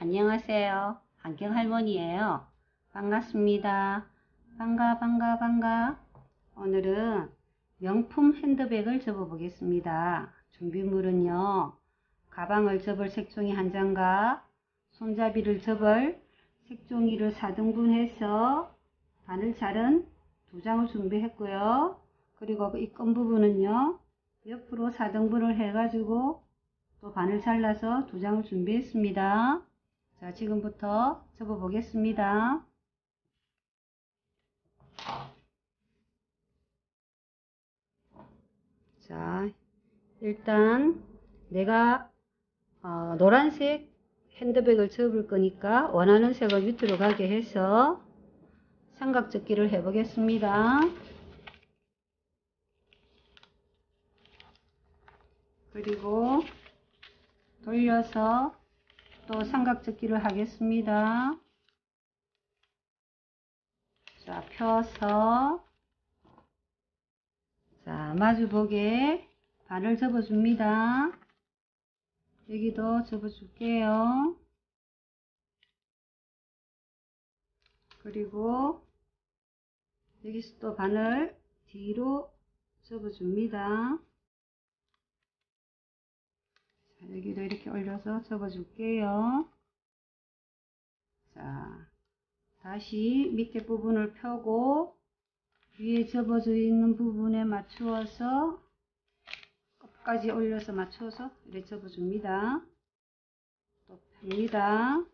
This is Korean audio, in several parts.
안녕하세요. 안경 할머니예요. 반갑습니다. 반가 반가 반가. 오늘은 명품 핸드백을 접어 보겠습니다. 준비물은요. 가방을 접을 색종이 한 장과 손잡이를 접을 색종이를 4등분해서 바늘 자른 두 장을 준비했고요. 그리고 이 끈 부분은요. 옆으로 4등분을 해가지고 또 바늘 잘라서 두 장을 준비했습니다. 자, 지금부터 접어 보겠습니다. 자, 일단 내가 어, 노란색 핸드백을 접을 거니까 원하는 색을 밑으로 가게 해서 삼각접기를 해 보겠습니다. 그리고 돌려서 또 삼각접기를 하겠습니다. 자, 펴서 자, 마주보게 반을 접어줍니다. 여기도 접어줄게요. 그리고 여기서 또 바늘 뒤로 접어줍니다. 자, 여기도 이렇게 올려서 접어줄게요. 자, 다시 밑에 부분을 펴고 위에 접어져 있는 부분에 맞추어서 끝까지 올려서 맞춰서 이렇게 접어줍니다. 또 펴니다.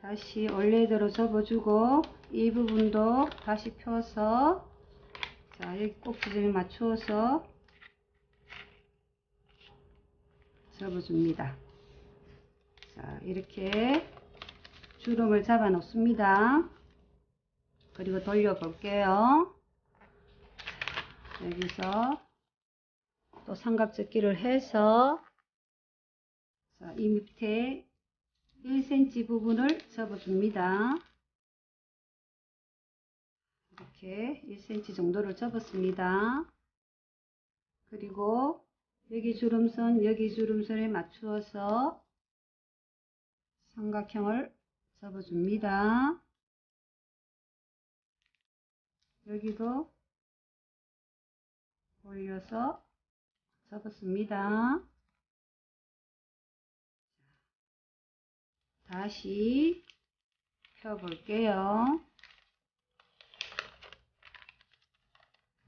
다시 원래대로 접어주고 이 부분도 다시 펴서 자 여기 꼭 지점에 맞추어서 접어줍니다. 자 이렇게 주름을 잡아 놓습니다. 그리고 돌려 볼게요. 여기서 또 삼각접기를 해서 자, 이 밑에 1cm 부분을 접어줍니다. 이렇게 1cm 정도를 접었습니다. 그리고 여기 주름선, 여기 주름선에 맞추어서 삼각형을 접어줍니다. 여기도 올려서 접었습니다. 다시 펴볼게요.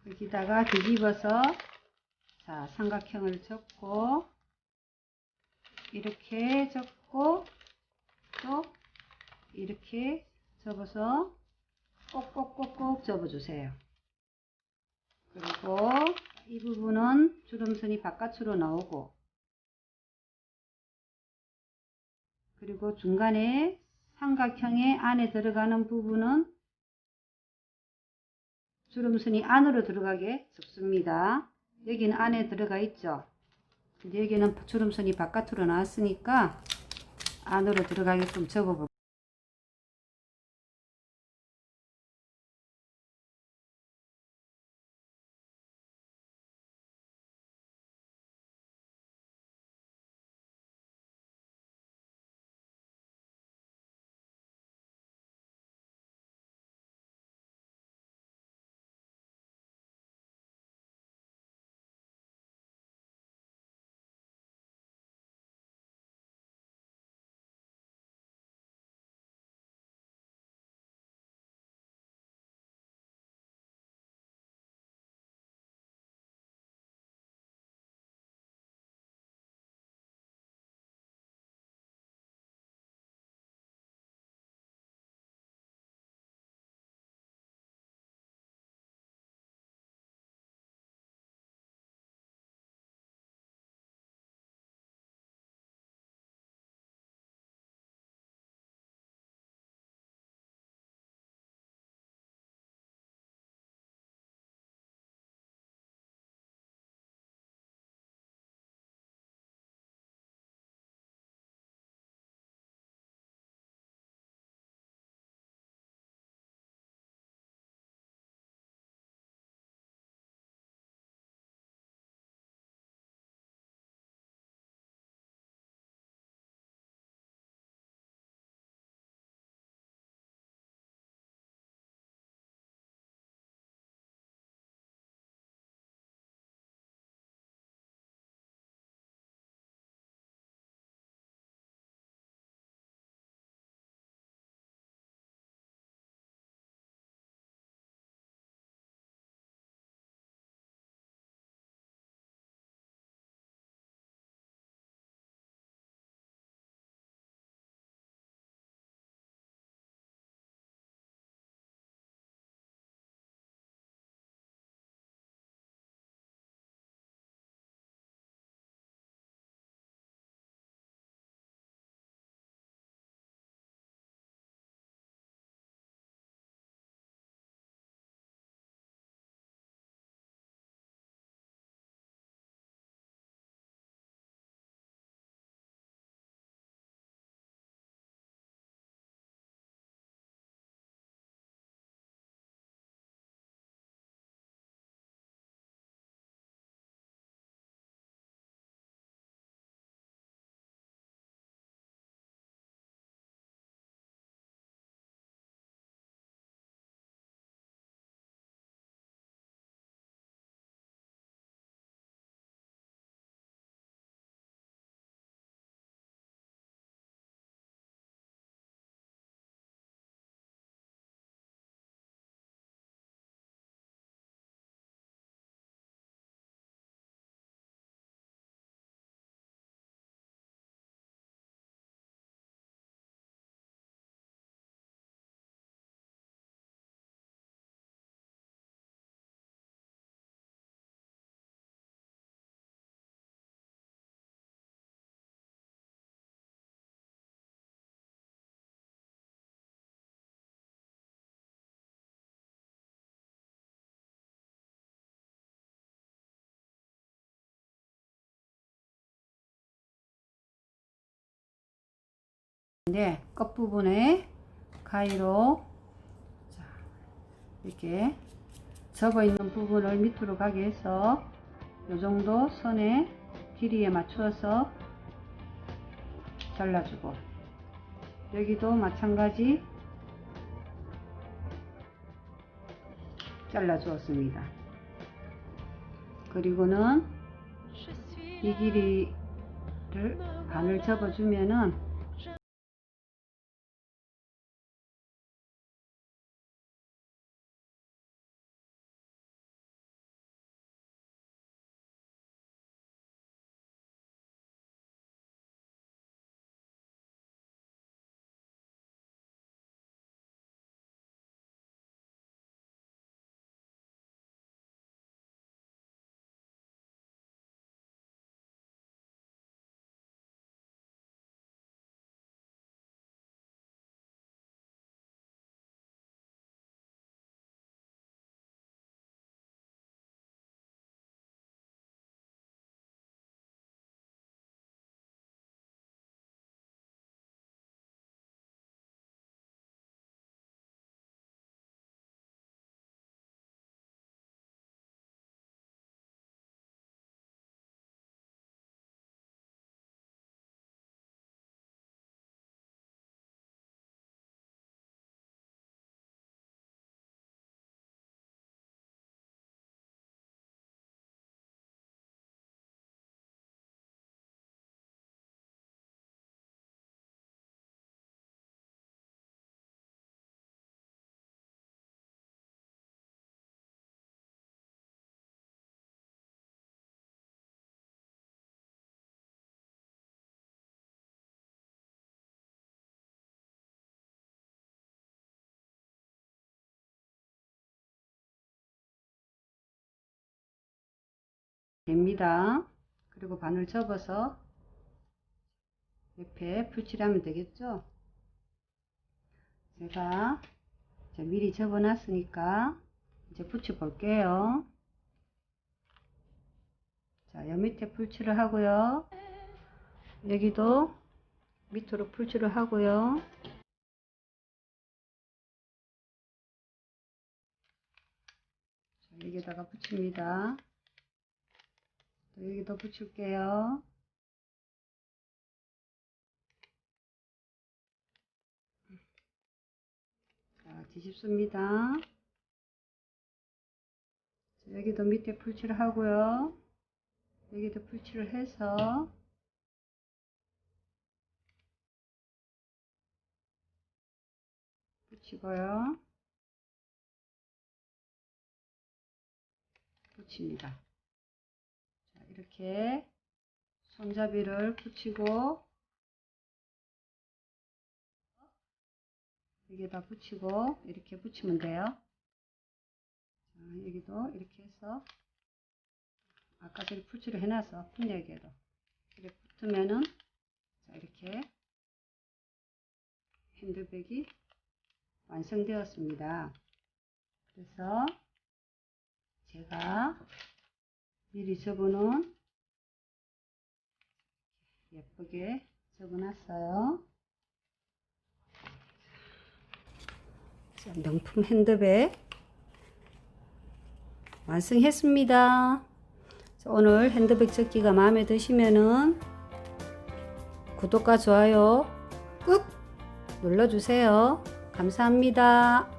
여기다가 뒤집어서 자 삼각형을 접고 이렇게 접고 또 이렇게 접어서 꼭꼭꼭꼭 접어주세요. 그리고 이 부분은 주름선이 바깥으로 나오고 그리고 중간에 삼각형의 안에 들어가는 부분은 주름선이 안으로 들어가게 접습니다. 여기는 안에 들어가 있죠. 여기는 주름선이 바깥으로 나왔으니까 안으로 들어가게끔 접어볼게요. 네, 끝부분에 가위로 자, 이렇게 접어 있는 부분을 밑으로 가게 해서 이 정도 선의 길이에 맞추어서 잘라주고 여기도 마찬가지 잘라 주었습니다. 그리고는 이 길이를 반을 접어 주면은 됩니다. 그리고 바늘 접어서 옆에 풀칠하면 되겠죠? 제가 미리 접어 놨으니까 이제 붙여 볼게요. 자, 여 밑에 풀칠을 하고요. 여기도 밑으로 풀칠을 하고요. 자, 여기다가 붙입니다. 자, 여기도 붙일게요. 자, 뒤집습니다. 자, 여기도 밑에 풀칠을 하고요. 여기도 풀칠을 해서 붙이고요. 붙입니다. 자, 이렇게 손잡이를 붙이고 여기에다 붙이고 이렇게 붙이면 돼요. 자, 여기도 이렇게 해서 아까 전에 풀칠을 해놔서 풍력에도 이렇게 붙으면은 자, 이렇게 핸들백이 완성되었습니다. 그래서 제가 미리 접어놓은 예쁘게 접어놨어요. 자, 명품 핸드백 완성했습니다. 자, 오늘 핸드백 접기가 마음에 드시면은 구독과 좋아요 꾹 눌러주세요. 감사합니다.